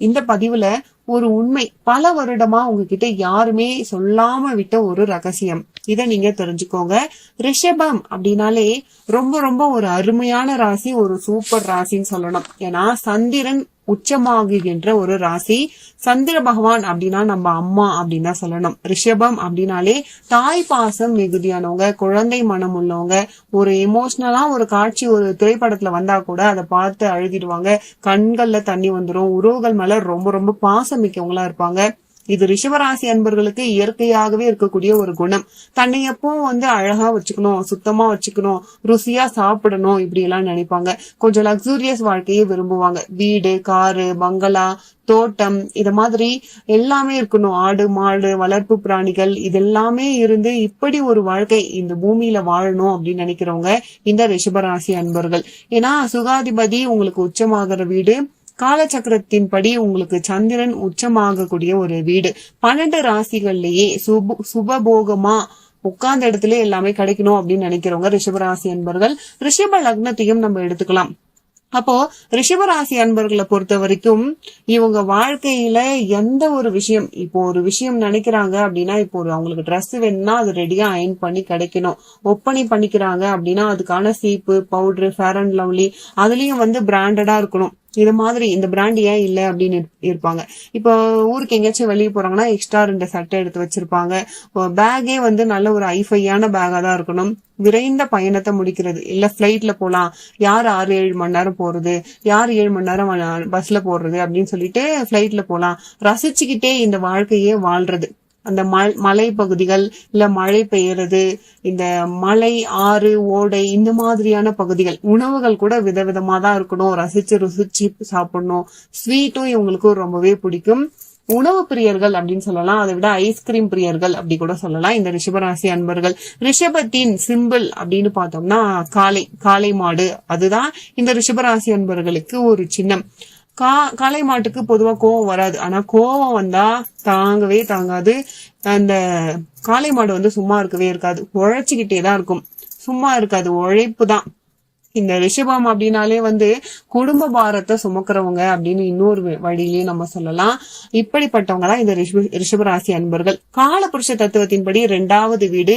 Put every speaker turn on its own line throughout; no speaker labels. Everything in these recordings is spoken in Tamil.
இந்த பதிவுல ஒரு உண்மை பல வருடமா உங்ககிட்ட யாருமே சொல்லாம விட்ட ஒரு ரகசியம். இதை நீங்க தெரிஞ்சுக்கோங்க. ரிஷபம் அப்படின்னாலே ரொம்ப ரொம்ப ஒரு அருமையான ராசி ஒரு சூப்பர் ராசின்னு சொல்லணும். ஏன்னா சந்திரன் உச்சமாகுகின்ற ஒரு ராசி. சந்திர பகவான் அப்படின்னா நம்ம அம்மா அப்படின்னு தான் சொல்லணும். ரிஷபம் அப்படின்னாலே தாய் பாசம் மிகுதியானவங்க குழந்தை மனம் உள்ளவங்க ஒரு எமோஷனலா ஒரு காட்சி ஒரு திரைப்படத்துல வந்தா கூட அதை பார்த்து அழுதிடுவாங்க. கண்கள்ல தண்ணி வந்துடும் உறவுகள் மேல ரொம்ப ரொம்ப பாசம் மிக்கவங்களா இருப்பாங்க. இது ரிஷபராசி அன்பர்களுக்கு இயற்கையாகவே இருக்கக்கூடிய ஒரு குணம். தன்னை எப்பவும் வந்து அழகா வச்சுக்கணும் சுத்தமா வச்சுக்கணும் ருசியா சாப்பிடணும் இப்படி எல்லாம் நினைப்பாங்க. கொஞ்சம் லக்ஸூரியஸ் வாழ்க்கையை விரும்புவாங்க. வீடு காரு பங்களா தோட்டம் இத மாதிரி எல்லாமே இருக்கணும். ஆடு மாடு வளர்ப்பு பிராணிகள் இதெல்லாமே இருந்து இப்படி ஒரு வாழ்க்கை இந்த பூமியில வாழணும் அப்படின்னு நினைக்கிறவங்க இந்த ரிஷபராசி அன்பர்கள். ஏன்னா சுகாதிபதி உங்களுக்கு உச்சமாகிற வீடு காலச்சக்கரத்தின்படி உங்களுக்கு சந்திரன் உச்சமாகக்கூடிய ஒரு வீடு. பன்னெண்டு ராசிகள்லயே சுப சுபபோகமா உட்கார்ந்த இடத்துல எல்லாமே கிடைக்கணும் அப்படின்னு நினைக்கிறவங்க ரிஷபராசி என்பர்கள் ரிஷப லக்னத்தையும் நம்ம எடுத்துக்கலாம். அப்போ ரிஷபராசி அன்பர்களை பொறுத்த வரைக்கும் இவங்க வாழ்க்கையில எந்த ஒரு விஷயம் இப்போ ஒரு விஷயம் நினைக்கிறாங்க அப்படின்னா இப்போ ஒரு அவங்களுக்கு ட்ரெஸ் வேணும்னா அது ரெடியா அயன் பண்ணி கிடைக்கணும். ஒப்பனை பண்ணிக்கிறாங்க அப்படின்னா அதுக்கான சீப்பு பவுடர் ஃபேர் அண்ட் லவ்லி அதுலயும் வந்து பிராண்டடா இருக்கணும். இது மாதிரி இந்த பிராண்ட் ஏன் இல்லை அப்படின்னு இருப்பாங்க. இப்போ ஊருக்கு எங்கேயாச்சும் வெளியே போறாங்கன்னா எக்ஸ்ட்ரா ரெண்டு சட்டை எடுத்து வச்சிருப்பாங்க. பேக்கே வந்து நல்ல ஒரு ஐஃபையான பேகா தான் இருக்கணும். விரைந்த பயணத்தை முடிக்கிறது. இல்ல ஃபிளைட்ல போலாம். யார் ஆறு ஏழு மணி நேரம் போறது? யார் ஏழு மணி நேரம் பஸ்ல போடுறது அப்படின்னு சொல்லிட்டு ஃபிளைட்ல போலாம். ரசிச்சுக்கிட்டே இந்த வாழ்க்கையே வாழ்றது. அந்த மலை பகுதிகள் இல்ல மழை பெய்யறது இந்த மலை ஆறு ஓடை இந்த மாதிரியான பகுதிகள் உணவுகள் கூட விதவிதமா தான் இருக்கணும். ரசிச்சு ருசிச்சு சாப்பிடணும். ஸ்வீட்டும் இவங்களுக்கு ரொம்பவே பிடிக்கும். உணவு பிரியர்கள் அப்படின்னு சொல்லலாம். அதை விட ஐஸ்கிரீம் பிரியர்கள் அப்படி கூட சொல்லலாம். இந்த ரிஷபராசி அன்பர்கள் ரிஷபத்தின் சிம்பிள் அப்படின்னு பார்த்தோம்னா காளை காளை மாடு. அதுதான் இந்த ரிஷபராசி அன்பர்களுக்கு ஒரு சின்னம். கா காளை மாட்டுக்கு பொதுவா கோவம் வராது. ஆனா கோவம் வந்தா தாங்கவே தாங்காது. அந்த காளை மாடு வந்து சும்மா இருக்கவே இருக்காது. உழைச்சிக்கிட்டே தான் இருக்கும். சும்மா இருக்காது. உழைப்பு தான் இந்த ரிஷபம் அப்படின்னாலே வந்து குடும்ப பாரத்தை சுமக்கிறவங்க அப்படின்னு இன்னொரு வழியிலயும் நம்ம சொல்லலாம். இப்படிப்பட்டவங்க தான் இந்த ரிஷபராசி அன்பர்கள். காலபுருஷ தத்துவத்தின்படி இரண்டாவது வீடு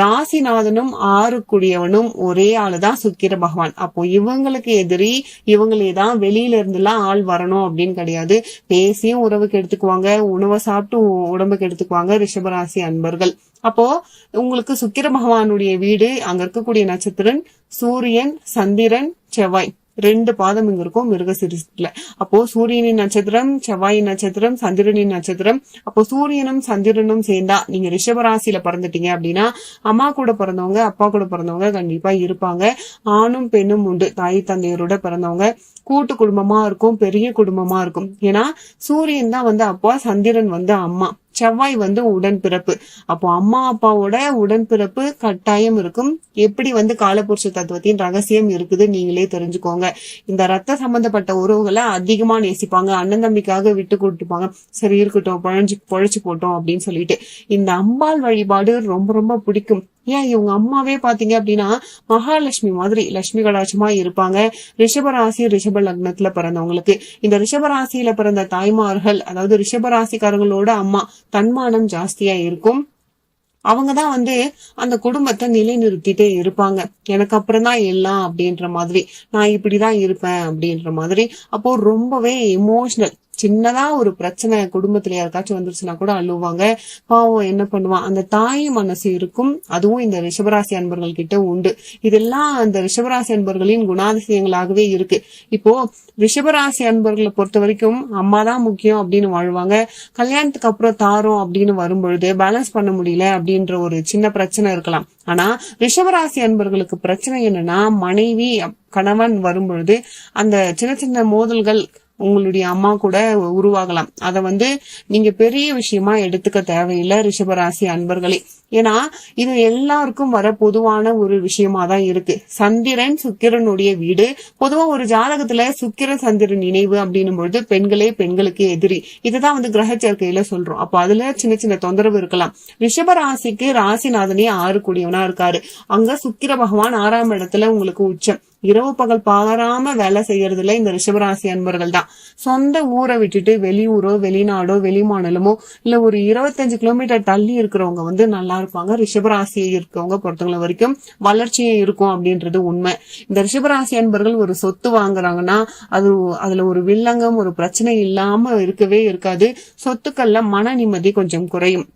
ராசிநாதனும் ஆறு குடியவனும் ஒரே ஆளுதான் சுக்கிர பகவான். அப்போ இவங்களுக்கு எதிரி இவங்களே தான் வெளியில இருந்து எல்லாம் ஆள் வரணும் அப்படின்னு கிடையாது. பேசியும் உறவுக்கு எடுத்துக்குவாங்க உணவை சாப்பிட்டு உடம்புக்கு எடுத்துக்குவாங்க ரிஷபராசி அன்பர்கள். அப்போ உங்களுக்கு சுக்கிர பகவானுடைய வீடு அங்க இருக்கக்கூடிய நட்சத்திரன் சூரியன் சந்திரன் செவ்வாய். ரெண்டு பாதம் இங்க இருக்கும் மிருகசிரிஸ்ல. அப்போ சூரியனின் நட்சத்திரம் செவ்வாயின் நட்சத்திரம் சந்திரனின் நட்சத்திரம். அப்போ சூரியனும் சந்திரனும் சேர்ந்தா நீங்க ரிஷபராசியில பிறந்துட்டீங்க அப்படின்னா அம்மா கூட பிறந்தவங்க அப்பா கூட பிறந்தவங்க கண்டிப்பா இருப்பாங்க. ஆணும் பெண்ணும் உண்டு. தாய் தந்தையரோட பிறந்தவங்க. கூட்டு குடும்பமா இருக்கும் பெரிய குடும்பமா இருக்கும். ஏன்னா சூரியன் தான் வந்து அப்பா சந்திரன் வந்து அம்மா. செவ்வாய் வந்து உடன்பிறப்பு. அப்போ அம்மா அப்பாவோட உடன்பிறப்பு கட்டாயம் இருக்கும். எப்படி வந்து காலபுருஷ தத்துவத்தின் ரகசியம் இருக்குது நீங்களே தெரிஞ்சுக்கோங்க. இந்த ரத்த சம்பந்தப்பட்ட உறவுகளை அதிகமா நேசிப்பாங்க. அண்ணன் தம்பிக்காக விட்டு கொடுத்துப்பாங்க. சரி இருக்கட்டும் பழஞ்சு பொழைச்சு போட்டோம் அப்படின்னு சொல்லிட்டு. இந்த அம்பாள் வழிபாடு ரொம்ப ரொம்ப பிடிக்கும். ஏன் இவங்க அம்மாவே பாத்தீங்க அப்படின்னா மகாலட்சுமி மாதிரி லட்சுமி கடாட்சமா இருப்பாங்க. ரிஷபராசி ரிஷப லக்னத்துல பிறந்தவங்களுக்கு. இந்த ரிஷபராசியில பிறந்த தாய்மார்கள் அதாவது ரிஷபராசிக்காரங்களோட அம்மா தன்மானம் ஜாஸ்தியா இருக்கும். அவங்கதான் வந்து அந்த குடும்பத்தை நிலைநிறுத்திட்டே இருப்பாங்க. எனக்கு அப்புறம் தான் எல்லாம் அப்படின்ற மாதிரி. நான் இப்படிதான் இருப்பேன் அப்படின்ற மாதிரி. அப்போ ரொம்பவே எமோஷனல் சின்னதா ஒரு பிரச்சனை குடும்பத்துல யாருக்காச்சும் வந்துருச்சுன்னா கூட அழுவாங்க. பாவம் என்ன பண்ணுவான்? அந்த தாய் மனசு இருக்கும். அதுவும் இந்த ரிஷபராசி அன்பர்கள் கிட்ட உண்டு. இதெல்லாம் அந்த ரிஷபராசி அன்பர்களின் குணாதிசயங்களாகவே இருக்கு. இப்போ ரிஷபராசி அன்பர்களை பொறுத்த வரைக்கும் அம்மா தான் முக்கியம் அப்படின்னு வாழ்வாங்க. கல்யாணத்துக்கு அப்புறம் தாரோம் அப்படின்னு வரும்பொழுது பேலன்ஸ் பண்ண முடியல அப்படின்ற ஒரு சின்ன பிரச்சனை இருக்கலாம். ஆனா ரிஷபராசி அன்பர்களுக்கு பிரச்சனை என்னன்னா மனைவி கணவன் வரும்பொழுது அந்த சின்ன சின்ன மோதல்கள் உங்களுடைய அம்மா கூட உருவாகலாம். அதை வந்து நீங்க பெரிய விஷயமா எடுத்துக்க தேவையில்லை ரிஷபராசி அன்பர்களே. ஏன்னா இது எல்லாருக்கும் வர பொதுவான ஒரு விஷயமா தான் இருக்கு. சந்திரன் சுக்கிரனுடைய வீடு. பொதுவா ஒரு ஜாதகத்துல சுக்கிர சந்திரன் இணைவு அப்படின்னும் பொழுது பெண்களே பெண்களுக்கு எதிரி. இதுதான் வந்து கிரக சேர்க்கையில சொல்றோம். அப்போ அதுல சின்ன சின்ன தொந்தரவு இருக்கலாம். ரிஷபராசிக்கு ராசிநாதனே ஆறு கூடியவனா இருக்காரு. அங்க சுக்கிர பகவான் ஆறாம் இடத்துல உங்களுக்கு உச்சம். இரவு பகல் பாராம வேலை செய்யறதுல இந்த ரிஷபராசி அன்பர்கள் தான் சொந்த ஊரை விட்டுட்டு வெளியூரோ வெளிநாடோ வெளிமாநிலமோ இல்ல ஒரு இருபத்தஞ்சு கிலோமீட்டர் தள்ளி இருக்கிறவங்க வந்து நல்லா இருப்பாங்க. ரிஷபராசியை இருக்கவங்க பொறுத்தவங்கள வரைக்கும் வளர்ச்சியே இருக்கும் அப்படின்றது உண்மை. இந்த ரிஷபராசி அன்பர்கள் ஒரு சொத்து வாங்குறாங்கன்னா அது அதுல ஒரு வில்லங்கம் ஒரு பிரச்சனை இல்லாம இருக்கவே இருக்காது. சொத்துக்கள்ல மன நிம்மதி கொஞ்சம் குறையும்.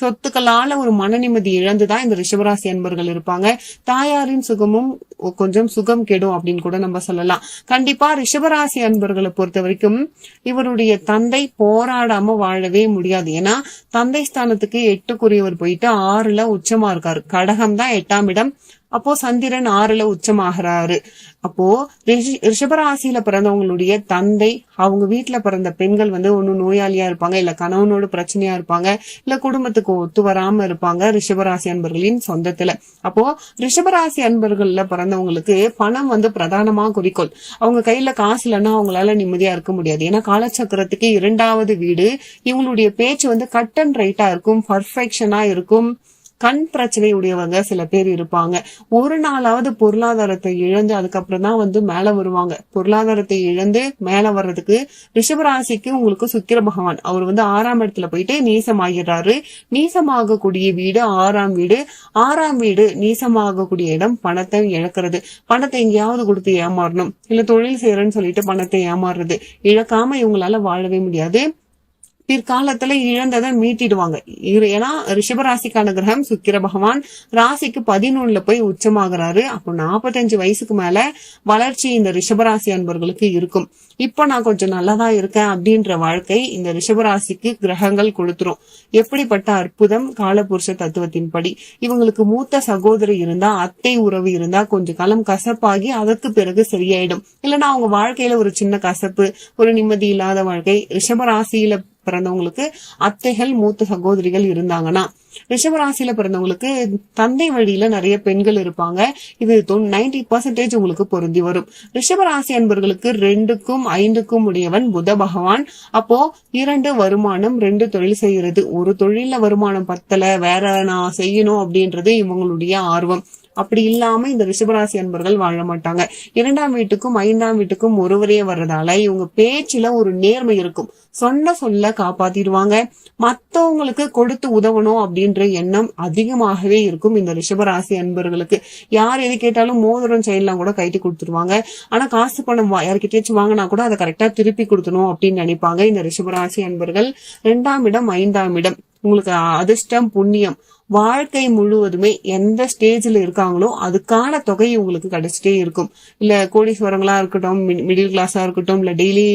சொத்துக்களால ஒரு மன நிம்மதி இழந்துதான் இந்த ரிஷபராசி அன்பர்கள் இருப்பாங்க. தாயாரின் சுகமும் கொஞ்சம் சுகம் கெடும் அப்படின்னு கூட நம்ம சொல்லலாம். கண்டிப்பா ரிஷபராசி அன்பர்களை பொறுத்த வரைக்கும் இவருடைய தந்தை போராடாம வாழவே முடியாது. ஏன்னா தந்தை ஸ்தானத்துக்கு எட்டுக்குரியவர் போயிட்டு ஆறுல உச்சமா இருக்காரு. கடகம் தான் எட்டாம் இடம். அப்போ சந்திரன் ஆறுல உச்சமாகிறாரு. அப்போ ரிஷி- ரிஷபராசியில பிறந்தவங்களுடைய தந்தை அவங்க வீட்டுல பிறந்த பெண்கள் வந்து ஒண்ணு நோயாளியா இருப்பாங்க இல்ல கணவனோட பிரச்சனையா இருப்பாங்க இல்ல குடும்பத்துக்கு ஒத்து வராம இருப்பாங்க ரிஷபராசி அன்பர்களின் சொந்தத்துல. அப்போ ரிஷபராசி அன்பர்கள்ல பிறந்தவங்களுக்கு பணம் வந்து பிரதானமா குறிக்கோள். அவங்க கையில காசு இல்லைன்னா அவங்களால நிம்மதியா இருக்க முடியாது. ஏன்னா காலச்சக்கரத்துக்கு இரண்டாவது வீடு இவங்களுடைய பேச்சு வந்து கட் அண்ட் ரைட்டா இருக்கும் பர்ஃபெக்ஷனா இருக்கும். கண் பிரச்சனை உடையவங்க சில பேர் இருப்பாங்க. ஒரு நாளாவது பொருளாதாரத்தை இழந்து அதுக்கப்புறம் தான் வந்து மேல வருவாங்க. பொருளாதாரத்தை இழந்து மேல வர்றதுக்கு ரிஷபராசிக்கு உங்களுக்கு சுக்கிர பகவான். அவர் வந்து ஆறாம் இடத்துல போயிட்டு நீசமாகிறாரு நீசமாகக்கூடிய வீடு ஆறாம் வீடு. ஆறாம் வீடு நீசமாகக்கூடிய இடம் பணத்தை இழக்கிறது. பணத்தை எங்கேயாவது கொடுத்து ஏமாறணும். இல்ல தொழில் செய்யறேன்னு சொல்லிட்டு பணத்தை ஏமாறுறது. இழக்காம இவங்களால வாழவே முடியாது. பிற்காலத்துல இழந்ததை மீட்டிடுவாங்க. இரு- ஏன்னா ரிஷபராசிக்கான கிரகம் சுக்கிர பகவான் ராசிக்கு பதினொன்னுல போய் உச்சமாகிறாரு. அப்போ நாற்பத்தஞ்சு வயசுக்கு மேல வளர்ச்சி இந்த ரிஷபராசி அன்பர்களுக்கு இருக்கும். இப்போ நான் கொஞ்சம் நல்லதா இருக்கேன் அப்படின்ற வாழ்க்கை இந்த ரிஷபராசிக்கு கிரகங்கள் கொடுத்துரும் எப்படிப்பட்ட அற்புதம் காலபுருஷ தத்துவத்தின்படி. இவங்களுக்கு மூத்த சகோதரி இருந்தா அத்தை உறவு இருந்தா கொஞ்ச காலம் கசப்பாகி அதற்கு பிறகு சரியாயிடும். இல்லைன்னா அவங்க வாழ்க்கையில ஒரு சின்ன கசப்பு ஒரு நிம்மதி இல்லாத வாழ்க்கை ரிஷபராசியில பிறந்தவங்களுக்கு அத்தைகள் மூத்த சகோதரிகள் இருந்தாங்கன்னா ரிஷபராசியில பிறந்தவங்களுக்கு தந்தை வழியில நிறைய பெண்கள் இருப்பாங்க. இது நைன்டி பர்சன்டேஜ் உங்களுக்கு பொருந்தி வரும். ரிஷபராசி அன்பர்களுக்கு ரெண்டுக்கும் ஐந்துக்கும் உடையவன் புத பகவான். அப்போ இரண்டு வருமானம் ரெண்டு தொழில் செய்யறது. ஒரு தொழில வருமானம் பத்தல வேற நான் செய்யணும் அப்படின்றது இவங்களுடைய ஆர்வம். அப்படி இல்லாம இந்த ரிஷபராசி அன்பர்கள் வாழ மாட்டாங்க. இரண்டாம் வீட்டுக்கும் ஐந்தாம் வீட்டுக்கும் ஒருவரே வர்றதால இவங்க பேச்சுல ஒரு நேர்மை இருக்கும். சொன்ன சொல்ல காப்பாத்திடுவாங்க. மத்தவங்களுக்கு கொடுத்து உதவணும் அப்படின்ற எண்ணம் அதிகமாகவே இருக்கும் இந்த ரிஷபராசி அன்பர்களுக்கு. யார் எது கேட்டாலும் மோதிரம் செயலாம் கூட கைட்டு கொடுத்துருவாங்க. ஆனா காசு பணம் வா- வாங்கினா கூட அதை கரெக்டா திருப்பி கொடுக்கணும் அப்படின்னு நினைப்பாங்க இந்த ரிஷபராசி அன்பர்கள். ரெண்டாம் இடம் ஐந்தாம் இடம். உங்களுக்கு அதிர்ஷ்டம் புண்ணியம். வாழ்க்கை முழுவதுமே எந்த ஸ்டேஜில் இருக்காங்களோ அதுக்கான தொகை உங்களுக்கு கிடைச்சிட்டே இருக்கும். இல்லை கோடீஸ்வரங்களா இருக்கட்டும் மிடில் கிளாஸா இருக்கட்டும் இல்லை டெய்லி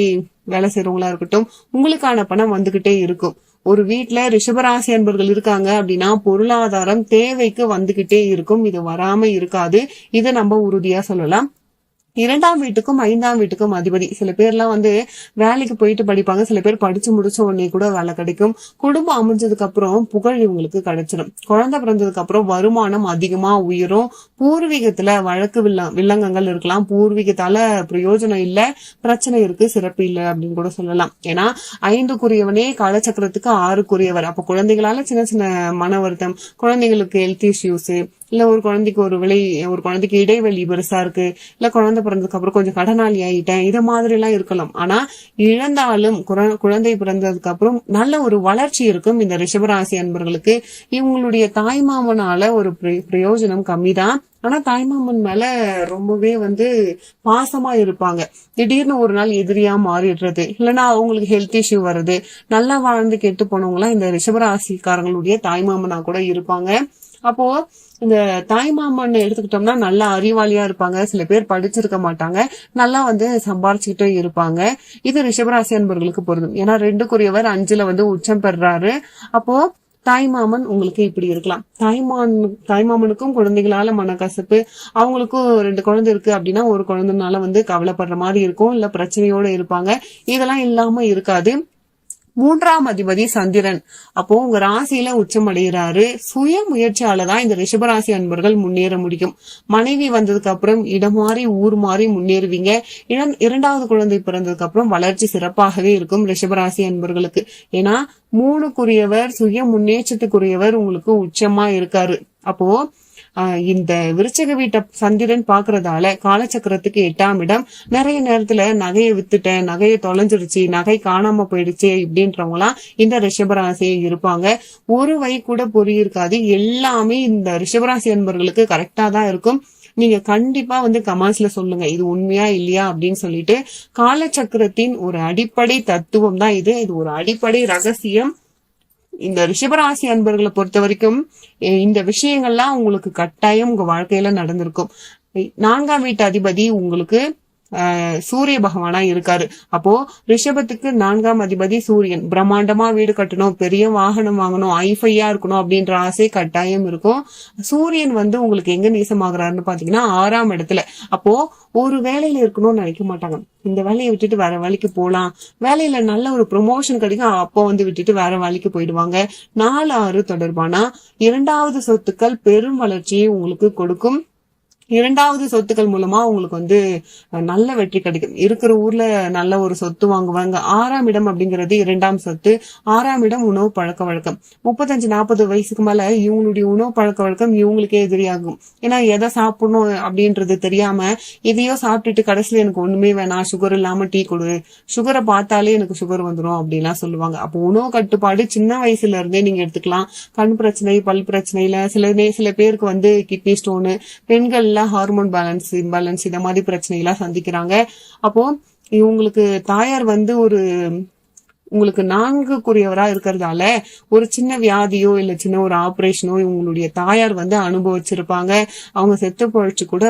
வேலை செய்யறவங்களா இருக்கட்டும் உங்களுக்கான பணம் வந்துகிட்டே இருக்கும். ஒரு வீட்டில் ரிஷபராசி அன்பர்கள் இருக்காங்க அப்படின்னா பொருளாதாரம் தேவைக்கு வந்துகிட்டே இருக்கும். இது வராம இருக்காது. இதை நம்ம உறுதியா சொல்லலாம். இரண்டாம் வீட்டுக்கும் ஐந்தாம் வீட்டுக்கும் அதிபதி. சில பேர்லாம் வந்து வேலைக்கு போயிட்டு படிப்பாங்க. சில பேர் படிச்சு முடிச்ச உடனே கூட வேலை கிடைக்கும். குடும்பம் அமைஞ்சதுக்கு அப்புறம் புகழ் இவங்களுக்கு கிடைச்சிடும் குழந்தை பிறந்ததுக்கு அப்புறம் வருமானம் அதிகமா உயரும். பூர்வீகத்துல வழக்கு வில்ல வில்லங்கங்கள் இருக்கலாம். பூர்வீகத்தால பிரயோஜனம் இல்ல. பிரச்சனை இருக்கு. சிறப்பு இல்லை அப்படின்னு கூட சொல்லலாம். ஏன்னா ஐந்துக்குரியவனே காலச்சக்கரத்துக்கு ஆறுக்குரியவர். அப்ப குழந்தைகளால சின்ன சின்ன மன வருத்தம் குழந்தைங்களுக்கு ஹெல்த் இஷ்யூஸ் இல்ல ஒரு குழந்தைக்கு ஒரு விலை ஒரு குழந்தைக்கு இடைவெளி பெருசா இருக்கு. இல்ல குழந்தை பிறந்ததுக்கு அப்புறம் கொஞ்சம் கடனாளி ஆயிட்டேன். இது மாதிரி எல்லாம் இருக்கலாம். ஆனா இழந்தாலும் குழந்தை பிறந்ததுக்கு அப்புறம் நல்ல ஒரு வளர்ச்சி இருக்கும் இந்த ரிஷபராசி அன்பர்களுக்கு. இவங்களுடைய தாய்மாமனால ஒரு பிரயோஜனம் பிரயோஜனம் கம்மிதான். ஆனா தாய்மாமன் மேல ரொம்பவே வந்து பாசமா இருப்பாங்க. திடீர்னு ஒரு நாள் எதிரியா மாறிடுறது. இல்லைன்னா அவங்களுக்கு ஹெல்த் இஷ்யூ வருது. நல்லா வாழ்ந்து கெட்டு போனவங்க இந்த ரிஷபராசிக்காரங்களுடைய தாய்மாமனா கூட இருப்பாங்க. அப்போ இந்த தாய்மாமன் எடுத்துக்கிட்டோம்னா நல்லா அறிவாளியா இருப்பாங்க. சில பேர் படிச்சிருக்க மாட்டாங்க. நல்லா வந்து சம்பாரிச்சுக்கிட்டே இருப்பாங்க. இது ரிஷபராசி அன்பர்களுக்கு பொருந்தும். ஏன்னா ரெண்டுக்குரியவர் அஞ்சுல வந்து உச்சம் பெறாரு. அப்போ தாய்மாமன் உங்களுக்கு இப்படி இருக்கலாம். தாய்மான் தாய்மாமனுக்கும் குழந்தைகளால மனக்கசப்பு. அவங்களுக்கும் ரெண்டு குழந்தை இருக்கு அப்படின்னா ஒரு குழந்தைனால வந்து கவலைப்படுற மாதிரி இருக்கும். இல்ல பிரச்சனையோட இருப்பாங்க. இதெல்லாம் இல்லாம இருக்காது. மூன்றாம் அதிபதி சந்திரன். அப்போ உங்க ராசியில உச்சம் அடைகிறாரு சுய முயற்சியால தான் இந்த ரிஷபராசி அன்பர்கள் முன்னேற முடியும். மனைவி வந்ததுக்கு அப்புறம் இடம் மாறி ஊர் மாறி முன்னேறுவீங்க. இடம்- இரண்டாவது குழந்தை பிறந்ததுக்கு அப்புறம் வளர்ச்சி சிறப்பாகவே இருக்கும் ரிஷபராசி அன்பர்களுக்கு. ஏன்னா மூணுக்குரியவர் சுய முன்னேற்றத்துக்குரியவர் உங்களுக்கு உச்சமா இருக்காரு. அப்போ இந்த விருச்சக வீட்டை சந்திரன் பாக்குறதால காலச்சக்கரத்துக்கு எட்டாம் இடம். நிறைய நேரத்துல நகையை வித்துட்டேன் நகையை தொலைஞ்சிருச்சு நகை காணாம போயிடுச்சு இப்படின்றவங்க எல்லாம் இந்த ரிஷபராசியை இருப்பாங்க. ஒரு வை கூட பொறியிருக்காது. எல்லாமே இந்த ரிஷபராசி அன்பர்களுக்கு கரெக்டா தான் இருக்கும். நீங்க கண்டிப்பா வந்து கமெண்ட்ஸ்ல சொல்லுங்க. இது உண்மையா இல்லையா அப்படின்னு சொல்லிட்டு காலச்சக்கரத்தின் ஒரு அடிப்படை தத்துவம் தான் இது. இது ஒரு அடிப்படை ரகசியம். இந்த ரிஷபராசி அன்பர்களை பொறுத்த வரைக்கும் இந்த விஷயங்கள்லாம் உங்களுக்கு கட்டாயம் உங்க வாழ்க்கையில நடந்திருக்கும். நான்காம் வீட்டு அதிபதி உங்களுக்கு சூரிய பகவானா இருக்காரு. அப்போ ரிஷபத்துக்கு நான்காம் அதிபதி சூரியன். பிரம்மாண்டமா வீடு கட்டணும் பெரிய வாகனம் வாங்கணும் ஐஃபையா இருக்கணும் அப்படின்ற ஆசை கட்டாயம் இருக்கும். சூரியன் வந்து உங்களுக்கு எங்க நீசமாகறாருன்னு பாத்தீங்கன்னா ஆறாம் இடத்துல. அப்போ ஒரு வேலையில இருக்கணும்னு நினைக்க மாட்டாங்க. இந்த வேலையை விட்டுட்டு வேற வேலைக்கு போலாம். வேலையில நல்ல ஒரு ப்ரொமோஷன் கிடைக்கும் அப்போ வந்து விட்டுட்டு வேற வேலைக்கு போயிடுவாங்க. நாலு ஆறு தொடர்பானா இரண்டாவது சொத்துக்கள் பெரும் வளர்ச்சியை உங்களுக்கு கொடுக்கும். இரண்டாவது சொத்துக்கள் மூலமா உங்களுக்கு வந்து நல்ல வெற்றி கிடைக்கும். இருக்கிற ஊர்ல நல்ல ஒரு சொத்து வாங்குவாங்க. ஆறாம் இடம் அப்படிங்கிறது இரண்டாம் சொத்து. ஆறாம் இடம் உணவு பழக்க வழக்கம். முப்பத்தஞ்சு நாற்பது வயசுக்கு மேல இவங்களுடைய உணவு பழக்க வழக்கம் இவங்களுக்கே எதிரியாகும். ஏன்னா எதை சாப்பிடணும் அப்படின்றது தெரியாம எதையோ சாப்பிட்டுட்டு கடைசியில எனக்கு ஒண்ணுமே வேணாம். சுகர் இல்லாம டீ கொடு. சுகரை பார்த்தாலே எனக்கு சுகர் வந்துடும் அப்படின்லாம் சொல்லுவாங்க. அப்போ உணவு கட்டுப்பாடு சின்ன வயசுல இருந்தே நீங்க எடுத்துக்கலாம். கண் பிரச்சனை பல் பிரச்சனையில சில சில பேருக்கு வந்து கிட்னி ஸ்டோனு பெண்கள் பெண்கள்ல ஹார்மோன் பேலன்ஸ் இம்பேலன்ஸ் இந்த மாதிரி பிரச்சனை எல்லாம் சந்திக்கிறாங்க. அப்போ இவங்களுக்கு தாயார் வந்து ஒரு உங்களுக்கு நான்குக்குரியவரா இருக்கிறதால ஒரு சின்ன வியாதியோ இல்ல சின்ன ஒரு ஆபரேஷனோ இவங்களுடைய தாயார் வந்து அனுபவிச்சிருப்பாங்க. அவங்க செத்து பொழைச்சு கூட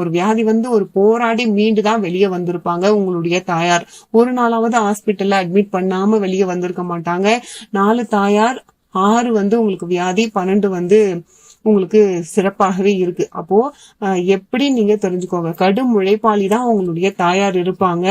ஒரு வியாதி வந்து ஒரு போராடி மீண்டு தான் வெளியே வந்திருப்பாங்க உங்களுடைய தாயார். ஒரு நாளாவது ஹாஸ்பிட்டல்ல அட்மிட் பண்ணாம வெளியே வந்திருக்க மாட்டாங்க. நாலு தாயார் ஆறு வந்து உங்களுக்கு வியாதி பன்னெண்டு வந்து உங்களுக்கு சிறப்பாகவே இருக்கு. அப்போ எப்படி நீங்க தெரிஞ்சுக்கோங்க. கடும் உழைப்பாளி தான் உங்களுடைய தாயார் இருப்பாங்க.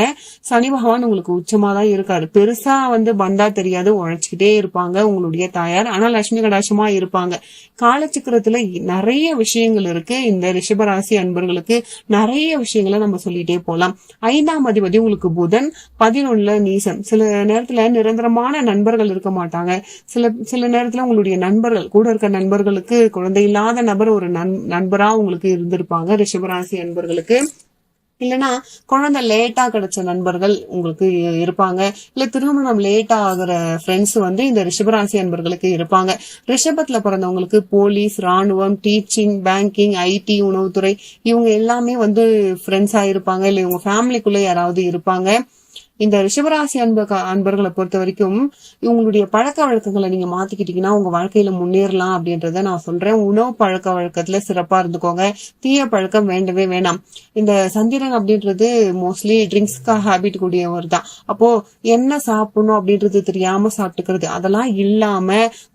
சனி பகவான் உங்களுக்கு உச்சமா தான் இருக்காரு. பெருசா வந்து பந்தா தெரியாது உழைச்சிக்கிட்டே இருப்பாங்க உங்களுடைய தாயார். ஆனா லட்சுமி கடாசமா இருப்பாங்க. காலச்சக்கரத்துல நிறைய விஷயங்கள் இருக்கு. இந்த ரிஷபராசி அன்பர்களுக்கு நிறைய விஷயங்களை நம்ம சொல்லிட்டே போலாம். ஐந்தாம் அதிபதி உங்களுக்கு புதன் பதினொன்னுல நீசன். சில நேரத்துல நிரந்தரமான நண்பர்கள் இருக்க மாட்டாங்க. சில சில நேரத்துல உங்களுடைய நண்பர்கள் கூட இருக்க நண்பர்களுக்கு குழந்தை இல்லாத நபர் ஒரு நண் நண்பரா உங்களுக்கு இருந்திருப்பாங்க ரிஷபராசி அன்பர்களுக்கு. இல்லைன்னா குழந்தை லேட்டா கிடைச்ச நண்பர்கள் உங்களுக்கு இருப்பாங்க. இல்ல திருமணம் லேட்டா ஆகுற ஃப்ரெண்ட்ஸ் வந்து இந்த ரிஷபராசி அன்பர்களுக்கு இருப்பாங்க. ரிஷபத்துல பிறந்தவங்களுக்கு போலீஸ் ராணுவம் டீச்சிங் பேங்கிங் ஐடி உணவுத்துறை இவங்க எல்லாமே வந்து ஃப்ரெண்ட்ஸா இருப்பாங்க. இல்ல இவங்க ஃபேமிலிக்குள்ள யாராவது இருப்பாங்க. இந்த ரிஷபராசி அன்பக அன்பர்களை பொறுத்த வரைக்கும் இவங்களுடைய பழக்க வழக்கங்களை நீங்க மாத்திக்கிட்டீங்கன்னா உங்க வாழ்க்கையில முன்னேறலாம் அப்படின்றத நான் சொல்றேன். உணவு பழக்க வழக்கத்துல சிறப்பா இருந்துக்கோங்க. தீய பழக்கம் வேண்டவே வேணாம். இந்த சந்திரன் அப்படின்றது மோஸ்ட்லி ட்ரிங்க்ஸ்க்காக ஹேபிட் கூடியவர் தான். அப்போ என்ன சாப்பிடணும் அப்படின்றது தெரியாம சாப்பிட்டுக்கிறது அதெல்லாம் இல்லாம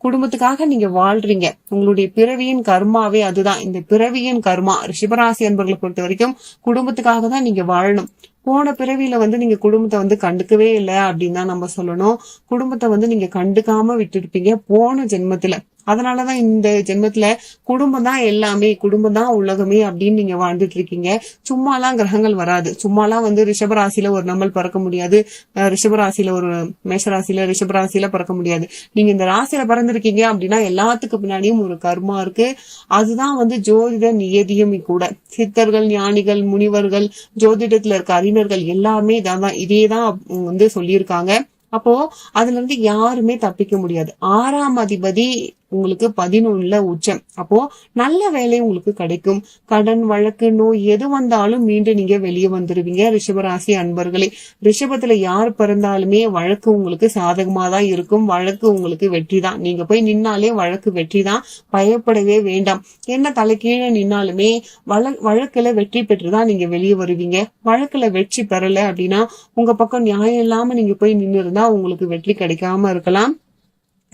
குடும்பத்துக்காக நீங்க வாழ்றீங்க. உங்களுடைய பிறவியின் கர்மாவே அதுதான். இந்த பிறவியின் கர்மா ரிஷபராசி அன்பர்களை பொறுத்த வரைக்கும் குடும்பத்துக்காக தான் நீங்க வாழணும். போன பிறவியில வந்து நீங்க குடும்பத்தை வந்து கண்டுக்கவே இல்லை அப்படின்னு தான் நம்ம சொல்லணும். குடும்பத்தை வந்து நீங்க கண்டுக்காம விட்டுருப்பீங்க. போன ஜென்மத்துல அதனாலதான் இந்த ஜென்மத்துல குடும்பம் தான் எல்லாமே குடும்பம் தான் உலகமே அப்படின்னு நீங்க வாழ்ந்துட்டு இருக்கீங்க. சும்மாலாம் கிரகங்கள் வராது. சும்மாலாம் வந்து ரிஷபராசியில ஒரு நம்மள் பறக்க முடியாது. அஹ் ரிஷபராசியில ஒரு மேஷராசியில ரிஷபராசியில பறக்க முடியாது. நீங்க இந்த ராசியில பறந்துருக்கீங்க அப்படின்னா எல்லாத்துக்கு பின்னாடியும் ஒரு கர்மா இருக்கு. அதுதான் வந்து ஜோதிட நியதியும் கூட. சித்தர்கள் ஞானிகள் முனிவர்கள் ஜோதிடத்துல இருக்க அறிஞர்கள் எல்லாமே இதான் இதே தான் வந்து சொல்லியிருக்காங்க. அப்போ அதுல இருந்து யாருமே தப்பிக்க முடியாது. ஆறாம் அதிபதி உங்களுக்கு பதினொன்னுல உச்சம். அப்போ நல்ல வேலை உங்களுக்கு கிடைக்கும். கடன் வழக்கு நோய் எது வந்தாலும் மீண்டும் நீங்க வெளியே வந்துருவீங்க. ரிஷபராசி அன்பர்களே ரிஷபத்துல யார் பிறந்தாலுமே வழக்கு உங்களுக்கு சாதகமா தான் இருக்கும். வழக்கு உங்களுக்கு வெற்றி தான் நீங்க போய் நின்னாலே வழக்கு வெற்றி தான் பயப்படவே வேண்டாம். என்ன தலைக்கீழ நின்னாலுமே வழ வழக்குல வெற்றி பெற்றுதான் நீங்க வெளியே வருவீங்க. வழக்குல வெற்றி பெறல அப்படின்னா உங்க பக்கம் நியாயம் இல்லாம நீங்க போய் நின்று இருந்தா உங்களுக்கு வெற்றி கிடைக்காம இருக்கலாம்.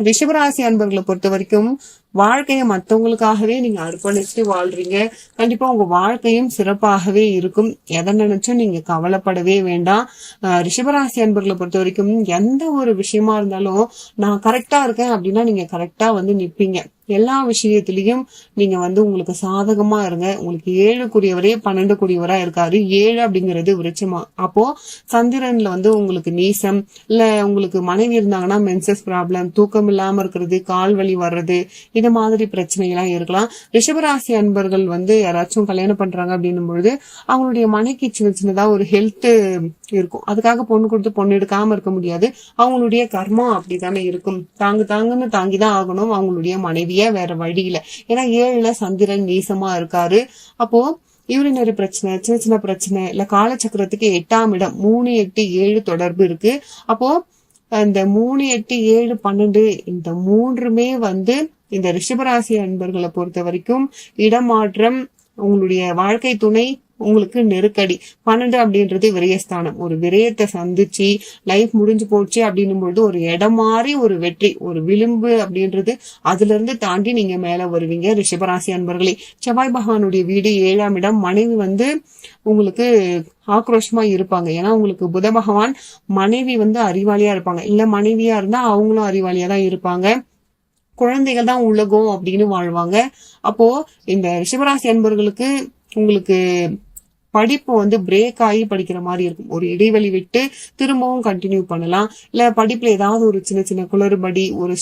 ரிஷபராசி அன்பர்களை பொறுத்த வரைக்கும் வாழ்க்கையை மற்றவங்களுக்காகவே நீங்க அர்ப்பணிச்சு வாழ்றீங்க. கண்டிப்பா உங்க வாழ்க்கையும் சிறப்பாகவே இருக்கும். எதை நினைச்சும் நீங்க கவலைப்படவே வேண்டாம். ரிஷபராசி அன்பர்களை பொறுத்த வரைக்கும் எந்த ஒரு விஷயமா இருந்தாலும் நான் கரெக்டா இருக்கேன் அப்படின்னா நீங்க கரெக்டா வந்து நிப்பீங்க. எல்லா விஷயத்திலையும் நீங்க வந்து உங்களுக்கு சாதகமா இருங்க. உங்களுக்கு ஏழுக்குரியவரே பன்னெண்டுக்குரியவரா இருக்காரு. ஏழு அப்படிங்கிறது விருச்சமா அப்போ சந்திரன்ல வந்து உங்களுக்கு நீசம் இல்ல உங்களுக்கு மனைவி இருந்தாங்கன்னா மென்சஸ் ப்ராப்ளம் தூக்கம் இல்லாம இருக்கிறது கால் வலி வர்றது இது மாதிரி பிரச்சனைகள்லாம் இருக்கலாம். ரிஷபராசி அன்பர்கள் வந்து யாராச்சும் கல்யாணம் பண்றாங்க அப்படின்னும் பொழுது அவங்களுடைய மனைக்கு சின்ன சின்னதா ஒரு ஹெல்த் இருக்கும். அதுக்காக பொண்ணு கொடுத்து பொண்ணு எடுக்காம இருக்க முடியாது. அவங்களுடைய கர்மம் அப்படித்தானே இருக்கும். தாங்கு தாங்குன்னு தாங்கிதான் ஆகணும். அவங்களுடைய மனைவிய வேற வழியில. ஏன்னா ஏழுல சந்திரன் நீசமா இருக்காரு. அப்போ யூரினரி பிரச்சனை சின்ன சின்ன பிரச்சனை இல்ல காலச்சக்கரத்துக்கு எட்டாம் இடம் மூணு எட்டு ஏழு தொடர்பு இருக்கு. அப்போ அந்த மூணு எட்டு ஏழு பன்னெண்டு இந்த மூன்றுமே வந்து இந்த ரிஷபராசி அன்பர்களை பொறுத்த வரைக்கும் இடமாற்றம் உங்களுடைய வாழ்க்கை துணை உங்களுக்கு நெருக்கடி. பன்னெண்டு அப்படின்றது விரயஸ்தானம். ஒரு விரயத்தை சந்திச்சு லைஃப் முடிஞ்சு போச்சு அப்படின்னும் பொழுது ஒரு இடம் மாறி ஒரு வெற்றி ஒரு விளிம்பு அப்படின்றது அதுல இருந்து தாண்டி நீங்க மேல வருவீங்க. ரிஷபராசி அன்பர்களே செவ்வாய் பகவானுடைய வீடு ஏழாம் இடம். மனைவி வந்து உங்களுக்கு ஆக்ரோஷமா இருப்பாங்க. ஏன்னா உங்களுக்கு புத பகவான் மனைவி வந்து அறிவாளியா இருப்பாங்க. இல்ல மனைவியா இருந்தா அவங்களும் அறிவாளியா தான் இருப்பாங்க. குழந்தைகள் தான் உலகம் அப்படின்னு வாழ்வாங்க. அப்போ இந்த ரிஷபராசி அன்பர்களுக்கு உங்களுக்கு படிப்பு வந்து பிரேக் ஆகி படிக்கிற மாதிரி இருக்கும். ஒரு இடைவெளி விட்டு திரும்பவும் கண்டினியூ பண்ணலாம். இல்ல படிப்புல ஏதாவது ஒரு சின்ன சின்ன குளறுபடி ஒரு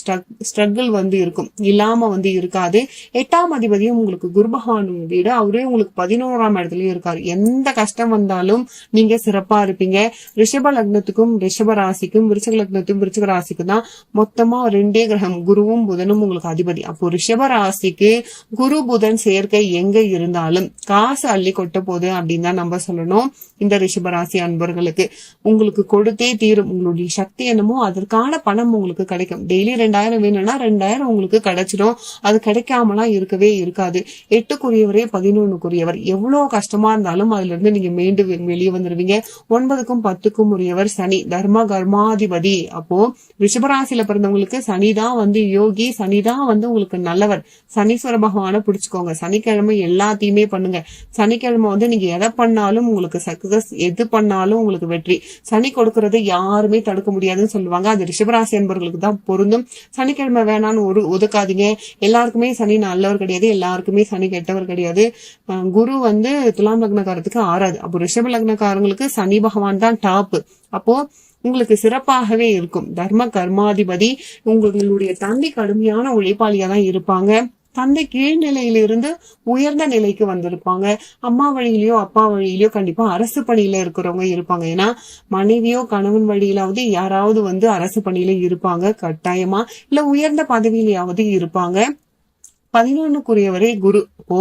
ஸ்ட்ரகிள் வந்து இருக்கும். இல்லாம வந்து இருக்காது. எட்டாம் அதிபதியும் உங்களுக்கு குருபகவான் வீடு. அவரே உங்களுக்கு பதினோராம் இடத்துலயும் இருக்காரு. எந்த கஷ்டம் வந்தாலும் நீங்க சிறப்பா இருப்பீங்க. ரிஷப லக்னத்துக்கும் ரிஷப ராசிக்கும் விருச்சக லக்னத்துக்கும் விருச்சக ராசிக்கும் தான் மொத்தமா ரெண்டே கிரகம். குருவும் புதனும் உங்களுக்கு அதிபதி. அப்போ ரிஷப ராசிக்கு குரு புதன் சேர்க்கை எங்க இருந்தாலும் காசு அள்ளி கொட்ட போகுது அப்படின்னு தான் நம்ம சொல்லணும். இந்த ரிஷபராசி அன்பர்களுக்கு உங்களுக்கு கொடுத்தே தீரும் உங்களுடைய சக்தி என்னமோ அதற்கான பணம் உங்களுக்கு கிடைக்கும். டெய்லி ரெண்டாயிரம் வேணும்னா ரெண்டாயிரம் உங்களுக்கு கிடைச்சிடும். அது கிடைக்காமலாம் இருக்கவே இருக்காது. எட்டுக்குரியவரே பதினொன்னுக்குரியவர். எவ்வளவு கஷ்டமா இருந்தாலும் அதுல இருந்து நீங்க மீண்டு வெளியே வந்துருவீங்க. ஒன்பதுக்கும் பத்துக்கும் உரியவர் சனி. தர்ம கர்மாதிபதி. அப்போ ரிஷபராசியில பிறந்தவங்களுக்கு சனிதான் வந்து யோகி சனிதான் வந்து உங்களுக்கு நல்லவர். சனீஸ்வர பகவான பிடிச்சுக்கோங்க. சனிக்கிழமை எல்லாத்தையுமே பண்ணுங்க. சனிக்கிழமை வந்து நீங்க எதை பண்ணாலும் உங்களுக்கு சக்சஸ் எது பண்ணாலும் உங்களுக்கு வெற்றி. சனி கொடுக்கறது யாருமே தடுக்க முடியாதுன்னு சொல்லுவாங்க. அது ரிஷபராசி என்பவர்களுக்கு தான் பொருந்தும். சனிக்கிழமை வேணான்னு ஒரு ஒதுக்காதீங்க. எல்லாருக்குமே சனி நல்லவர் கிடையாது. எல்லாருக்குமே சனி கெட்டவர் கிடையாது. குரு வந்து துலாம் லக்னக்காரத்துக்கு ஆறாது. அப்போ ரிஷப லக்னக்காரங்களுக்கு சனி பகவான் தான் டாப் அப்போ உங்களுக்கு சிறப்பாகவே இருக்கும். தர்ம கர்மாதிபதி உங்களுடைய தந்தை கடுமையான உழைப்பாளியா தான் இருப்பாங்க. தந்தை கீழ்நிலையிலிருந்து உயர்ந்த நிலைக்கு வந்திருப்பாங்க. அம்மா வழியிலயோ அப்பா வழியிலயோ கண்டிப்பா அரசு பணியில இருக்கிறவங்க இருப்பாங்க. ஏன்னா மனைவியோ கணவன் வழியிலாவது யாராவது வந்து அரசு பணியில இருப்பாங்க. கட்டாயமா இல்ல உயர்ந்த பதவியிலாவது இருப்பாங்க. பதினொன்னுக்குரியவரே குரு. ஓ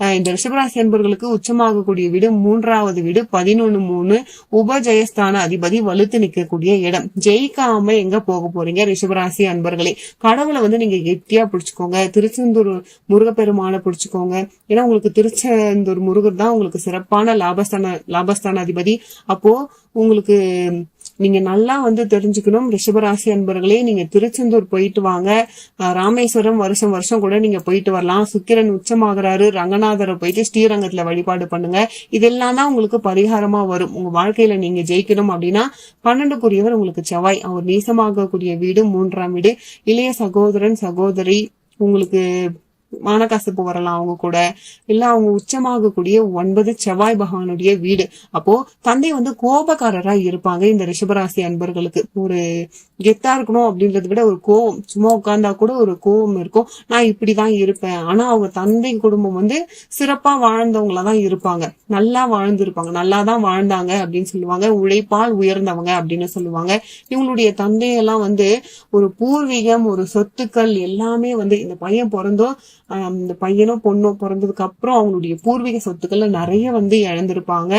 இந்த ரிஷபராசி என்பவர்களுக்கு உச்சமாகக்கூடிய வீடு மூன்றாவது வீடு பதினொன்னு மூணு உபஜயஸ்தான அதிபதி வலுத்து நிற்கக்கூடிய இடம். ஜெயிக்காம எங்க போக போறீங்க ரிஷபராசி அன்பர்களே? கடவுளை வந்து நீங்க கெட்டியா பிடிச்சுக்கோங்க. திருச்செந்தூர் முருகப்பெருமானை பிடிச்சுக்கோங்க. ஏன்னா உங்களுக்கு திருச்செந்தூர் முருகர் தான் உங்களுக்கு சிறப்பான லாபஸ்தான லாபஸ்தான அதிபதி. அப்போ உங்களுக்கு நீங்க நல்லா வந்து தெரிஞ்சுக்கணும். ரிஷபராசி அன்பர்களே நீங்க திருச்செந்தூர் போயிட்டு வாங்க. ராமேஸ்வரம் வருஷம் வருஷம் கூட நீங்க போயிட்டு வரலாம். சுக்கிரன் உச்சமாகறாரு. ரங்கநாதரை போயிட்டு ஸ்ரீரங்கத்துல வழிபாடு பண்ணுங்க. இதெல்லாம் தான் உங்களுக்கு பரிகாரமா வரும். உங்க வாழ்க்கையில நீங்க ஜெயிக்கணும் அப்படின்னா பன்னெண்டுக்குரியவர் உங்களுக்கு செவ்வாய். அவர் நீசமாகக்கூடிய வீடு மூன்றாம் வீடு. இளைய சகோதரன் சகோதரி உங்களுக்கு மானகாசுப்பு வரலாம் அவங்க கூட இல்ல அவங்க உச்சமாகக்கூடிய ஒன்பது செவ்வாய் பகவானுடைய வீடு. அப்போ தந்தை வந்து கோபக்காரரா இருப்பாங்க இந்த ரிஷபராசி அன்பர்களுக்கு. ஒரு கெத்தா இருக்கணும் அப்படின்றத விட ஒரு கோவம் சும்மா உட்கார்ந்தா கூட ஒரு கோவம் இருக்கும். நான் இப்படிதான் இருப்பேன். ஆனா அவங்க தந்தை குடும்பம் வந்து சிறப்பா வாழ்ந்தவங்களா தான் இருப்பாங்க. நல்லா வாழ்ந்திருப்பாங்க. நல்லா தான் வாழ்ந்தாங்க அப்படின்னு சொல்லுவாங்க. உழைப்பால் உயர்ந்தவங்க அப்படின்னு சொல்லுவாங்க. இவங்களுடைய தந்தையெல்லாம் வந்து ஒரு பூர்வீகம் ஒரு சொத்துக்கள் எல்லாமே வந்து இந்த பையன் பிறந்தோம் இந்த பையனோ பொண்ணோ பிறந்ததுக்கு அப்புறம் அவங்களுடைய பூர்வீக சொத்துக்கள்ல நிறைய வந்து இழந்திருப்பாங்க.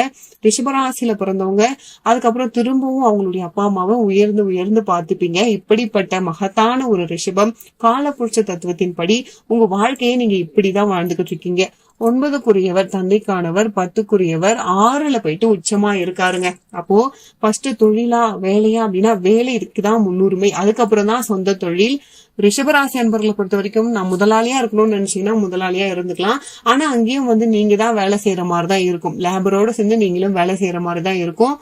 ரிஷபராசியில பிறந்தவங்க அதுக்கப்புறம் திரும்பவும் அவங்களுடைய அப்பா அம்மாவை உயர்ந்து உயர்ந்து பார்த்துப்பீங்க. இப்படிப்பட்ட மகத்தான ஒரு ரிஷபம் காலபுருஷ தத்துவத்தின் படி உங்க வாழ்க்கையை நீங்க இப்படிதான் வாழ்ந்துகிட்டு இருக்கீங்க. ஒன்பதுக்குரியவர் தந்தைக்கானவர் பத்துக்குரியவர் ஆறுல போயிட்டு உச்சமா இருக்காருங்க. அப்போ ஃபர்ஸ்ட் தொழிலா வேலையா அப்படின்னா வேலைக்கு தான் முன்னுரிமை. அதுக்கப்புறம் தான் சொந்த தொழில். ரிஷபராசி அன்பர்களை பொறுத்த வரைக்கும் நான் முதலாளியா இருக்கணும்னு நினைச்சீங்கன்னா முதலாளியா இருந்துக்கலாம். ஆனா அங்கேயும் வந்து நீங்க தான் வேலை செய்யற மாதிரி தான் இருக்கும். லேபரோட சேர்ந்து நீங்களும் வேலை செய்யற மாதிரி தான் இருக்கும்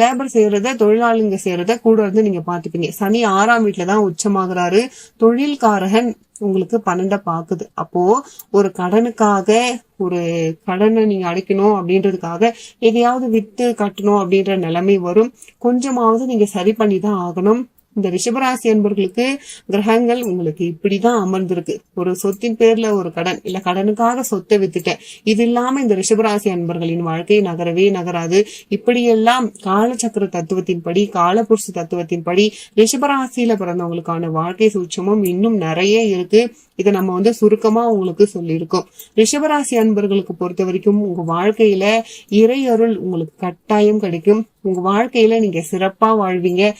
லேபர் செய்யறத தொழிலாளிங்க செய்யறத கூட இருந்து நீங்க பாத்துப்பீங்க. சனி ஆறாம் வீட்டுல தான் உச்சமாகறாரு. தொழில்காரகன் உங்களுக்கு பன்னெண்ட பாக்குது. அப்போ ஒரு கடனுக்காக ஒரு கடனை நீங்க அடைக்கணும் அப்படின்றதுக்காக எதையாவது வித்து கட்டணும் அப்படின்ற நிலைமை வரும். கொஞ்சமாவது நீங்க சரி பண்ணி தான் ஆகணும். இந்த ரிஷபராசி அன்பர்களுக்கு கிரகங்கள் உங்களுக்கு இப்படிதான் அமர்ந்திருக்கு. ஒரு சொத்தின் பேர்ல ஒரு கடன் இல்ல கடனுக்காக சொத்தை வித்துட்டேன். இது இல்லாம இந்த ரிஷபராசி அன்பர்களின் வாழ்க்கை நகரவே நகராது. இப்படியெல்லாம் காலச்சக்கர தத்துவத்தின்படி காலபுருஷ தத்துவத்தின்படி ரிஷபராசியில பிறந்தவங்களுக்கான வாழ்க்கை சூட்சமும் இன்னும் நிறைய இருக்கு. இதை நம்ம வந்து சுருக்கமா உங்களுக்கு சொல்லியிருக்கோம். ரிஷபராசி அன்பர்களுக்கு பொறுத்த வரைக்கும் உங்க வாழ்க்கையில இறையருள் உங்களுக்கு கட்டாயம் கிடைக்கும். உங்க வாழ்க்கையில நீங்க சிறப்பா வாழ்வீங்க.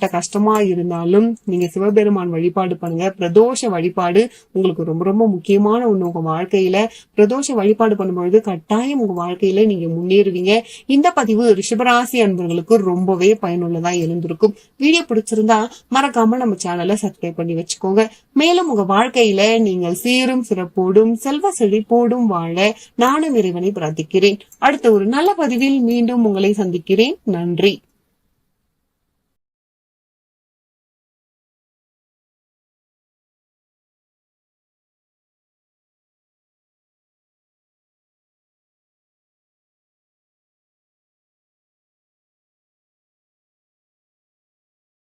எப்பேற்பட்ட கஷ்டமா இருந்தாலும் நீங்க சிவபெருமான் வழிபாடு பண்ணுங்க. பிரதோஷ வழிபாடு உங்களுக்கு ரொம்ப ரொம்ப முக்கியமான ஒண்ணு. உங்க வாழ்க்கையில பிரதோஷ வழிபாடு பண்ணும்பொழுது கட்டாயம் உங்க வாழ்க்கையில நீங்க முன்னேறுவீங்க. இந்த பதிவு ரிஷபராசி அன்பர்களுக்கு ரொம்பவே பயனுள்ளதா இருந்திருக்கும். வீடியோ பிடிச்சிருந்தா மறக்காம நம்ம சேனலை சப்ஸ்கிரைப் பண்ணி வச்சுக்கோங்க. மேலும் உங்க வாழ்க்கையில நீங்கள் சீரும் சிறப்போடும் செல்வ செழிப்போடும் வாழ நானும் இறைவனை பிரார்த்திக்கிறேன். அடுத்த ஒரு நல்ல பதிவில் மீண்டும் உங்களை சந்திக்கிறேன். நன்றி.